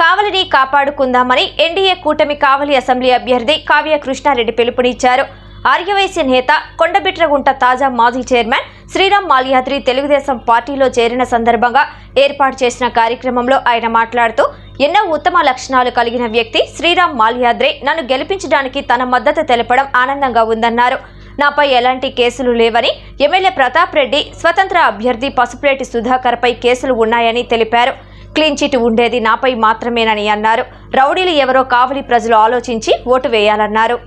కావలిని కాపాడుకుందామని NDA కూటమి కావలి assembly అభ్యర్థి కావ్య కృష్ణారెడ్డి పిలుపునిచ్చారు. ఆర్యవైశ్య నేత కొండబిట్రగుంట తాజా మాజీ చైర్మన్ శ్రీరామ్ మాల్యాద్రి తెలుగుదేశం పార్టీలో చేరిన సందర్భంగా ఏర్పాటు చేసిన కార్యక్రమంలో ఆయన మాట్లాడుతూ ఎన్నో ఉత్తమ లక్షణాలు కలిగిన వ్యక్తి శ్రీరామ్ మాల్యాద్రి నన్ను గెలిపించడానికి తన మద్దతు తెలపడం ఆనందంగా ఉందన్నారు. నాపై ఎలాంటి కేసులు లేవని ఎమ్మెల్యే ప్రతాప్ రెడ్డి స్వతంత్ర అభ్యర్థి పసుపులేటి సుధాకర్ పై కేసులు ఉన్నాయని తెలిపారు. క్లీన్ చిట్ ఉండేది నాపై మాత్రమేనని అన్నారు. రౌడీలు ఎవరో కావలి ప్రజలు ఆలోచించి ఓటు వేయాలన్నారు.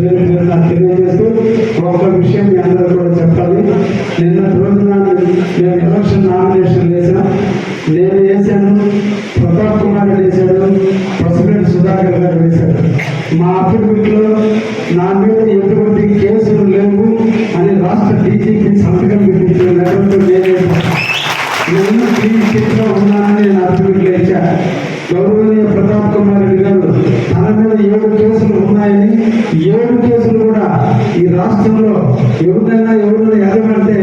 కూడా పేరు పేరున తెలియజేస్తూ ఒక విషయం మీ అందరూ కూడా చెప్పాలి. నిన్న రోజున నేను ఎలక్షన్ నామినేషన్ వేసిన నేను వేశాను ప్రతాప్ కుమార్ వేశాడు ప్రెసిడెంట్ సుధాకర్ గారు వేశాడు మా అఫిడవిట్లో నా మీద ఎటువంటి కేసులు లేవు అని రాష్ట్ర డీజీపీ సంతకం పెట్టించిన లెటర్తో నేను నేను క్లీన్ చిట్లో ఉన్నానని నేను అర్థమిట్లో ఇచ్చా గౌరవనీయ ప్రతాప్ కుమార్ రెడ్డి గారు తన మీద ఏడు కేసులు ఉన్నాయని ఏడు కేసులు కూడా ఈ రాష్ట్రంలో ఎవరినైనా ఎవరినైనా ఎదగంటే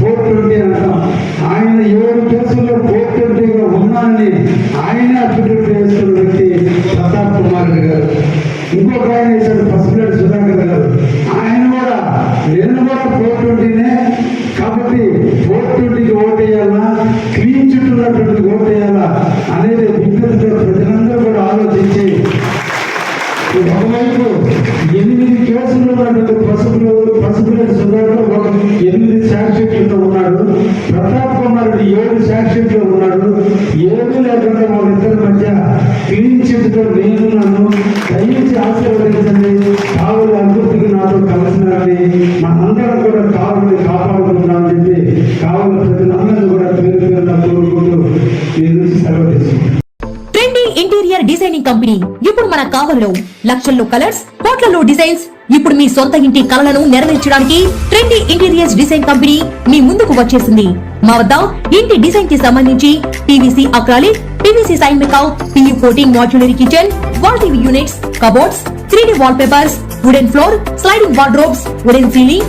ఫోర్ ట్వంటీ అంటాం. ఆయన ఏడు కేసుల్లో ఫోర్ ట్వంటీగా ఉన్నానని ఆయన అఫిడవిట్ వేస్తున్న వ్యక్తి ప్రతాప్ కుమార్ గారు. ఇంకొక ఆయన వేశాడు పసుపులేడు సుధాకర్ గారు. ఆయన కూడా నేను కూడా ఫోర్ ట్వంటీనే కాబట్టి ఫోర్ ట్వంటీకి ఓటేయాలా? క్లీన్ చుట్టూ ఉన్నటువంటి ఓటేయాలా? అనేది విజ్ఞప్తి కూడా కావుని కాపాడుకుంటున్నామని చెప్పి కావుల ప్రజలందరూ కూడా పేరు పేరున కోరుకుంటూ ఈ నుంచి సెలవు ఇంటీరియర్ డిజైనింగ్ కంపెనీ. ఇప్పుడు మన కావల్లో లక్షల్లో కలర్స్ కోట్లలో డిజైన్స్. ఇప్పుడు మీ సొంత ఇంటి కలలను నెరవేర్చడానికి ట్రెండీ ఇంటీరియర్స్ డిజైన్ కంపెనీ మీ ముందుకు వచ్చేసింది. మా వద్ద ఇంటి డిజైన్కి సంబంధించి పీవీసీ అక్రాలిక్ పీవీసీ సైన్ మేకౌట్ PU coating modular kitchen wall TV units cupboards three D wallpapers wooden floor sliding wardrobes wooden ceiling